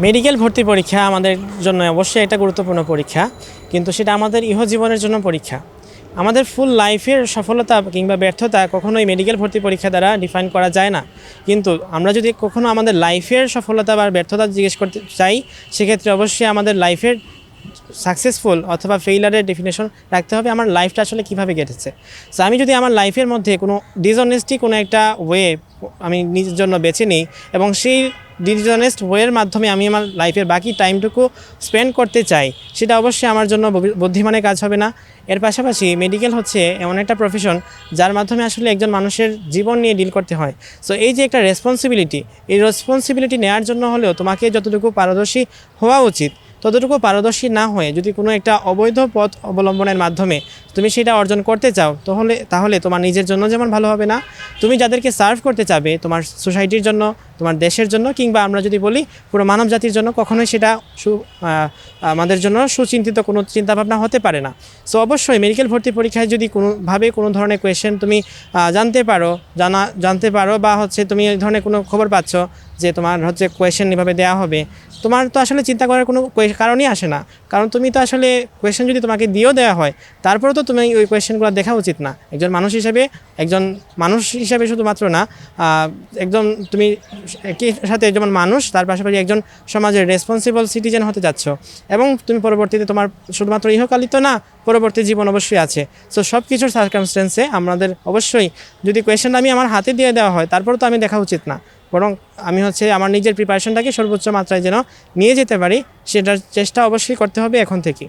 Medical ভর্তি পরীক্ষা আমাদের জন্য অবশ্যই একটা গুরুত্বপূর্ণ পরীক্ষা, কিন্তু সেটা আমাদের ইহজীবনের জন্য পরীক্ষা। আমাদের ফুল লাইফের সফলতা কিংবা ব্যর্থতা কখনোই মেডিকেল ভর্তি পরীক্ষা দ্বারা ডিফাইন করা যায় না। কিন্তু আমরা যদি কখনো আমাদের লাইফের সফলতা বা ব্যর্থতা জিজ্ঞেস করতে চাই, সেক্ষেত্রে অবশ্যই আমাদের লাইফের সাকসেসফুল অথবা ফেইলারের ডেফিনেশন রাখতে হবে আমার লাইফটা আসলে কীভাবে কেটেছে। সো আমি যদি আমার লাইফের মধ্যে কোনো ডিসঅনেস্টি কোনো একটা ওয়ে আমি নিজের জন্য বেছে নিই এবং সেই ডিসঅনেস্ট ওয়ের মাধ্যমে আমি আমার লাইফের বাকি টাইমটুকু স্পেন্ড করতে চাই, সেটা অবশ্যই আমার জন্য বুদ্ধিমানের কাজ হবে না। এর পাশাপাশি মেডিকেল হচ্ছে এমন একটা প্রফেশন যার মাধ্যমে আসলে একজন মানুষের জীবন নিয়ে ডিল করতে হয়। সো এই যে একটা রেসপন্সিবিলিটি এই রেসপন্সিবিলিটি নেওয়ার জন্য হলেও তোমাকে যতটুকু পারদর্শী হওয়া উচিত ততটুকু পারদর্শী না হয়ে যদি কোনো একটা অবৈধ পথ অবলম্বনের মাধ্যমে তুমি সেটা অর্জন করতে চাও, তাহলে তাহলে তোমার নিজের জন্য যেমন ভালো হবে না। তুমি যাদেরকে সার্ভ করতে চাবে, তোমার সোসাইটির জন্য, তোমার দেশের জন্য, কিংবা আমরা যদি বলি পুরো মানব জাতির জন্য, কখনোই সেটা সু আমাদের জন্য সুচিন্তিত কোনো চিন্তাভাবনা হতে পারে না। সো অবশ্যই মেডিকেল ভর্তি পরীক্ষায় যদি কোনোভাবে কোনো ধরনের কোয়েশ্চেন তুমি জানতে পারো, জানা জানতে পারো, বা হচ্ছে তুমি এই ধরনের কোনো খবর পাচ্ছ যে তোমার হচ্ছে কোয়েশ্চেন এভাবে দেওয়া হবে, তোমার তো আসলে চিন্তা করার কোনো কারণই আসে না। কারণ তুমি তো আসলে কোয়েশ্চেন যদি তোমাকে দিয়েও দেওয়া হয়, তারপরেও তো তুমি ওই কোয়েশ্চেনগুলো দেখা উচিত না। একজন মানুষ হিসাবে, একজন মানুষ হিসাবে শুধুমাত্র না একদম তুমি একই সাথে যেমন মানুষ, তার পাশাপাশি একজন সমাজের রেসপন্সিবল সিটিজেন হতে যাচ্ছ। এবং তুমি পরবর্তীতে তোমার শুধুমাত্র ইহকালিত না, পরবর্তী জীবন অবশ্যই আছে। সো সব কিছুর সার্কামস্টেন্সে আমাদের অবশ্যই যদি কোয়েশ্চেনটা আমি আমার হাতে দিয়ে দেওয়া হয় তারপর তো আমি দেখা উচিত না। বরং আমি হচ্ছে আমার নিজের প্রিপারেশনটাকে সর্বোচ্চ মাত্রায় যেন নিয়ে যেতে পারি, সেটার চেষ্টা অবশ্যই করতে হবে এখন থেকে